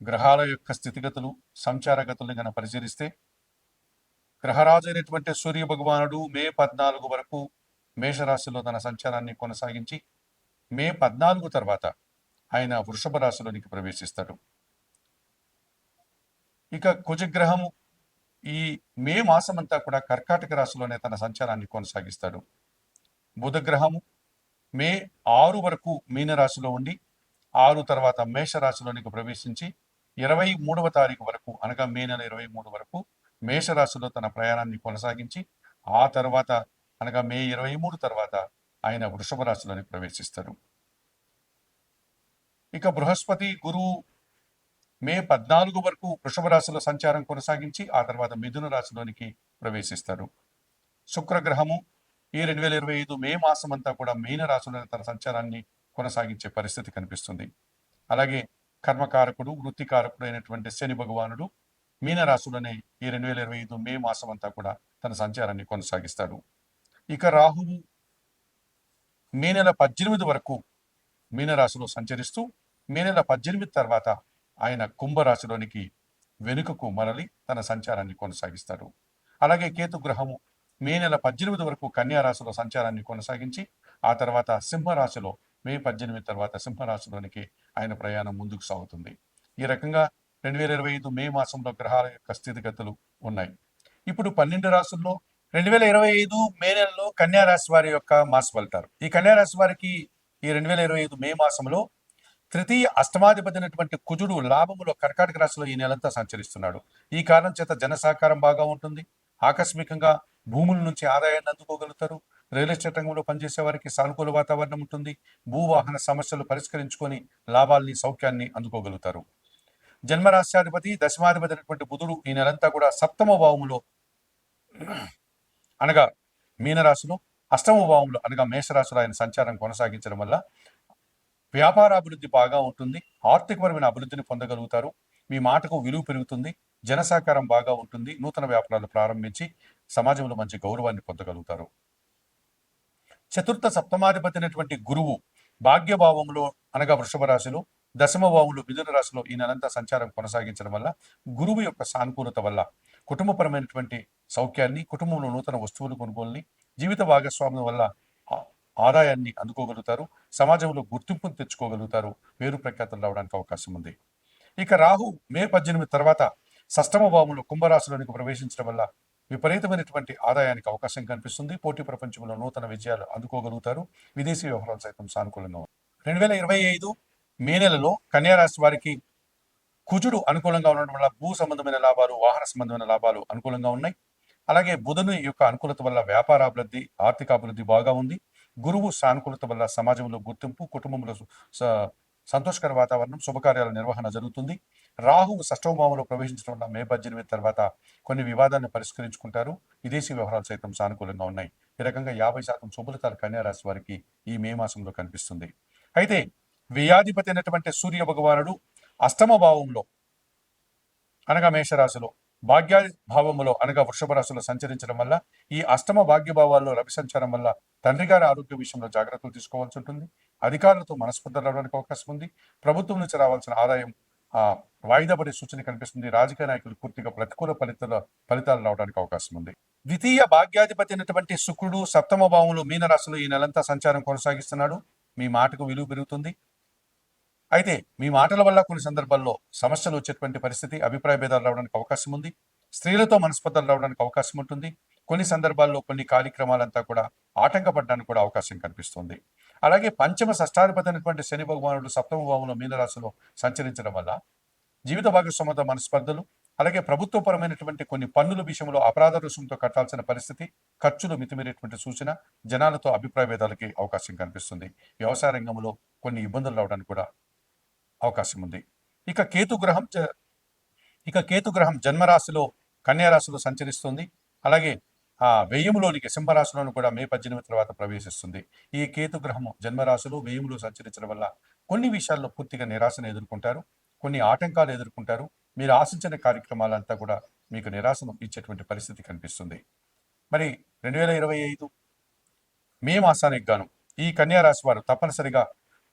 గ్రహాల యొక్క స్థితిగతులు సంచారగతుల్ని గన పరిశీలిస్తే గ్రహరాజు అయినటువంటి సూర్య భగవానుడు మే పద్నాలుగు వరకు మేషరాశిలో తన సంచారాన్ని కొనసాగించి మే పద్నాలుగు తర్వాత ఆయన వృషభ రాశిలోనికి ప్రవేశిస్తాడు. ఇక కుజగ్రహము ఈ మే మాసమంతా కూడా కర్కాటక రాశిలోనే తన సంచారాన్ని కొనసాగిస్తాడు. బుధగ్రహము మే ఆరు వరకు మీనరాశిలో ఉండి ఆరు తర్వాత మేషరాశిలోనికి ప్రవేశించి ఇరవై మూడవ తారీఖు వరకు అనగా మే నెల ఇరవై మూడు వరకు మేషరాశిలో తన ప్రయాణాన్ని కొనసాగించి ఆ తర్వాత అనగా మే ఇరవై మూడు తర్వాత ఆయన వృషభ రాశిలోని ప్రవేశిస్తారు. ఇక బృహస్పతి గురువు మే పద్నాలుగు వరకు వృషభ రాశిలో సంచారం కొనసాగించి ఆ తర్వాత మిథున రాశిలోనికి ప్రవేశిస్తారు. శుక్రగ్రహము ఈ రెండు వేల ఇరవై ఐదు మే మాసం అంతా కూడా మీన రాశిలో తన సంచారాన్ని కొనసాగించే పరిస్థితి కనిపిస్తుంది. అలాగే కర్మకారకుడు వృత్తికారకుడు అయినటువంటి శని భగవానుడు మీనరాశులనే ఈ రెండు వేల ఇరవై ఐదు మే మాసం అంతా కూడా తన సంచారాన్ని కొనసాగిస్తాడు. ఇక రాహువు మే నెల పద్దెనిమిది వరకు మీనరాశిలో సంచరిస్తూ మే నెల పద్దెనిమిది తర్వాత ఆయన కుంభరాశిలోనికి వెనుకకు మరలి తన సంచారాన్ని కొనసాగిస్తాడు. అలాగే కేతు గ్రహము మే నెల పద్దెనిమిది వరకు కన్యారాశిలో సంచారాన్ని కొనసాగించి ఆ తర్వాత సింహరాశిలో మే పద్దెనిమిది తర్వాత సింహరాశిలోనికి ఆయన ప్రయాణం ముందుకు సాగుతుంది. ఈ రకంగా రెండు వేల ఇరవై ఐదు మే మాసంలో గ్రహాల యొక్క స్థితిగతులు ఉన్నాయి. ఇప్పుడు పన్నెండు రాసుల్లో రెండు వేల ఇరవై ఐదు మే నెలలో కన్యా రాశి వారి యొక్క మాస ఫలితాలు. ఈ కన్యా రాశి వారికి ఈ రెండు వేల ఇరవై ఐదు మే మాసంలో తృతీయ అష్టమాధిపతి అయినటువంటి కుజుడు లాభములో కర్కాటక రాశిలో ఈ నెలంతా సంచరిస్తున్నాడు. ఈ కారణం చేత జన సహకారం బాగా ఉంటుంది. ఆకస్మికంగా భూముల నుంచి ఆదాయాన్ని అందుకోగలుగుతారు. రియల్ ఎస్టేట్ రంగంలో పనిచేసే వారికి సానుకూల వాతావరణం ఉంటుంది. భూవాహన సమస్యలు పరిష్కరించుకొని లాభాల్ని సౌఖ్యాన్ని అందుకోగలుగుతారు. జన్మరాశ్యాధిపతి దశమాధిపతి అయినటువంటి బుధుడు ఈ నెలంతా కూడా సప్తమ భావములో అనగా మీనరాశిలో అష్టమ భావంలో అనగా మేషరాశిలో ఆయన సంచారం కొనసాగించడం వల్ల వ్యాపార అభివృద్ధి బాగా ఉంటుంది. ఆర్థికపరమైన అభివృద్ధిని పొందగలుగుతారు. మీ మాటకు విలువ పెరుగుతుంది. జనసహకారం బాగా ఉంటుంది. నూతన వ్యాపారాలు ప్రారంభించి సమాజంలో మంచి గౌరవాన్ని పొందగలుగుతారు. చతుర్థ సప్తమాధిపతి అయినటువంటి గురువు భాగ్యభావంలో అనగా వృషభ రాశిలో దశమ భావంలో మిథున రాశిలో ఈ నెలంతా సంచారం కొనసాగించడం వల్ల గురువు యొక్క సానుకూలత వల్ల కుటుంబపరమైనటువంటి సౌఖ్యాన్ని కుటుంబంలో నూతన వస్తువులు కొనుగోలుని జీవిత భాగస్వామ్యం వల్ల ఆదాయాన్ని అందుకోగలుగుతారు సమాజంలో గుర్తింపును తెచ్చుకోగలుగుతారు పేరు ప్రఖ్యాతలు రావడానికి అవకాశం ఉంది. ఇక రాహు మే పద్దెనిమిది తర్వాత సష్టమ భావంలో కుంభరాశిలోనికి ప్రవేశించడం వల్ల విపరీతమైనటువంటి ఆదాయానికి అవకాశం కనిపిస్తుంది. పోటీ ప్రపంచంలో నూతన విజయాలు అందుకోగలుగుతారు. విదేశీ వ్యవహారాలు సైతం సానుకూలంగా రెండు వేల ఇరవై ఐదు మే నెలలో కన్యారాశి వారికి కుజుడు అనుకూలంగా ఉండడం వల్ల భూ సంబంధమైన లాభాలు వాహన సంబంధమైన లాభాలు అనుకూలంగా ఉన్నాయి. అలాగే బుధుని యొక్క అనుకూలత వల్ల వ్యాపార అభివృద్ధి ఆర్థిక అభివృద్ధి బాగా ఉంది. గురువు సానుకూలత వల్ల సమాజంలో గుర్తింపు కుటుంబంలో స- సంతోషకర వాతావరణం శుభకార్యాల నిర్వహణ జరుగుతుంది. రాహువు షష్టభావంలో ప్రవేశించడం వల్ల మే పద్దెనిమిది తర్వాత కొన్ని వివాదాలను పరిష్కరించుకుంటారు. విదేశీ వ్యవహారాలు సైతం సానుకూలంగా ఉన్నాయి. ఈ రకంగా యాభై శాతం శుభ్రతల కన్యారాశి వారికి ఈ మే మాసంలో కనిపిస్తుంది. అయితే వ్యయాధిపతి అయినటువంటి సూర్య భగవానుడు అష్టమ భావంలో అనగా మేషరాశిలో భాగ్య భావములో అనగా వృషభ రాశిలో సంచరించడం వల్ల ఈ అష్టమ భాగ్య భావాల్లో రవి సంచారం వల్ల తండ్రి గారి ఆరోగ్య విషయంలో జాగ్రత్తలు తీసుకోవాల్సి ఉంటుంది. అధికారులతో మనస్పర్ధ రావడానికి అవకాశం ఉంది. ప్రభుత్వం నుంచి రావాల్సిన ఆదాయం ఆ, వాయిదా పడే సూచన కనిపిస్తుంది. రాజకీయ నాయకులు పూర్తిగా ప్రతికూల ఫలితాల ఫలితాలు రావడానికి అవకాశం ఉంది. ద్వితీయ భాగ్యాధిపతి అయినటువంటి శుక్రుడు సప్తమ భావంలో మీనరాశిలో ఈ నెలంతా సంచారం కొనసాగిస్తున్నాడు. మీ మాటకు విలువ పెరుగుతుంది. అయితే మీ మాటల వల్ల కొన్ని సందర్భాల్లో సమస్యలు వచ్చేటువంటి పరిస్థితి అభిప్రాయ భేదాలు రావడానికి అవకాశం ఉంది. స్త్రీలతో మనస్పర్ధలు రావడానికి అవకాశం ఉంటుంది. కొన్ని సందర్భాల్లో కొన్ని కార్యక్రమాలంతా కూడా ఆటంకపడడానికి కూడా అవకాశం కనిపిస్తుంది. అలాగే పంచమ షష్టాధిపతి అయినటువంటి శని భగవానుడు సప్తమ భావంలో మీనరాశిలో సంచరించడం వల్ల జీవిత భాగస్వామ్యత మనస్పర్ధలు అలాగే ప్రభుత్వపరమైనటువంటి కొన్ని పన్నుల విషయంలో అపరాధ రుసుముతో కట్టాల్సిన పరిస్థితి ఖర్చులు మితిమీరేటువంటి సూచన జనాలతో అభిప్రాయ భేదాలకి అవకాశం కనిపిస్తుంది. వ్యవసాయ రంగంలో కొన్ని ఇబ్బందులు రావడానికి కూడా అవకాశం ఉంది. ఇక కేతు గ్రహం ఇక కేతు గ్రహం జన్మరాశిలో కన్యారాశిలో సంచరిస్తుంది. అలాగే ఆ వ్యయములోనికి సింహరాశిలోను కూడా మే పద్దెనిమిది తర్వాత ప్రవేశిస్తుంది. ఈ కేతు గ్రహము జన్మరాశిలో వ్యయములో సంచరించడం వల్ల కొన్ని విషయాల్లో పూర్తిగా నిరాశను ఎదుర్కొంటారు. కొన్ని ఆటంకాలు ఎదుర్కొంటారు. మీరు ఆశించిన కార్యక్రమాలంతా కూడా మీకు నిరాశను ఇచ్చేటువంటి పరిస్థితి కనిపిస్తుంది. మరి రెండు వేల ఇరవై ఐదు మే మాసానికి గాను ఈ కన్యారాశి వారు తప్పనిసరిగా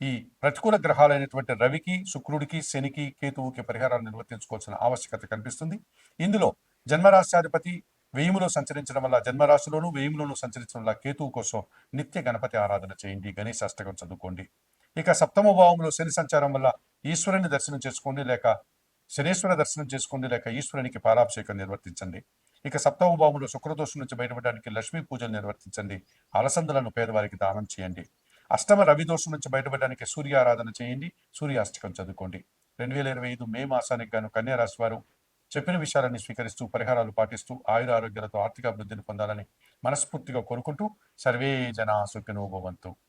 ఈ ప్రతికూల గ్రహాలైనటువంటి రవికి శుక్రుడికి శనికి కేతువుకి పరిహారాలు నిర్వర్తించుకోవాల్సిన ఆవశ్యకత కనిపిస్తుంది. ఇందులో జన్మరాశ్యాధిపతి వేయములో సంచరించడం వల్ల జన్మరాశిలోను వేయములోను సంచరించడం వల్ల కేతువు కోసం నిత్య గణపతి ఆరాధన చేయండి. గణేష్ అష్టకం చదువుకోండి. ఇక సప్తమ భావంలో శని సంచారం వల్ల ఈశ్వరుని దర్శనం చేసుకోండి లేక శనేశ్వర దర్శనం చేసుకోండి లేక ఈశ్వరునికి పాలాభిషేకం నిర్వర్తించండి. ఇక సప్తమభావంలో శుక్రదోషం నుంచి బయటపడడానికి లక్ష్మీ పూజలు నిర్వర్తించండి. అలసందలను పేదవారికి దానం చేయండి. అష్టమ రవి దోషం నుంచి బయటపడడానికి సూర్య ఆరాధన చేయండి. సూర్యాష్టకం చదువుకోండి. రెండు వేల ఇరవై ఐదు మే మాసానికి గాను కన్యారాశి వారు చెప్పిన విషయాలన్నీ స్వీకరిస్తూ పరిహారాలు పాటిస్తూ ఆయుర ఆరోగ్యాలతో ఆర్థిక అభివృద్ధిని పొందాలని మనస్ఫూర్తిగా కోరుకుంటూ సర్వే జనా సుఖినోభవంతు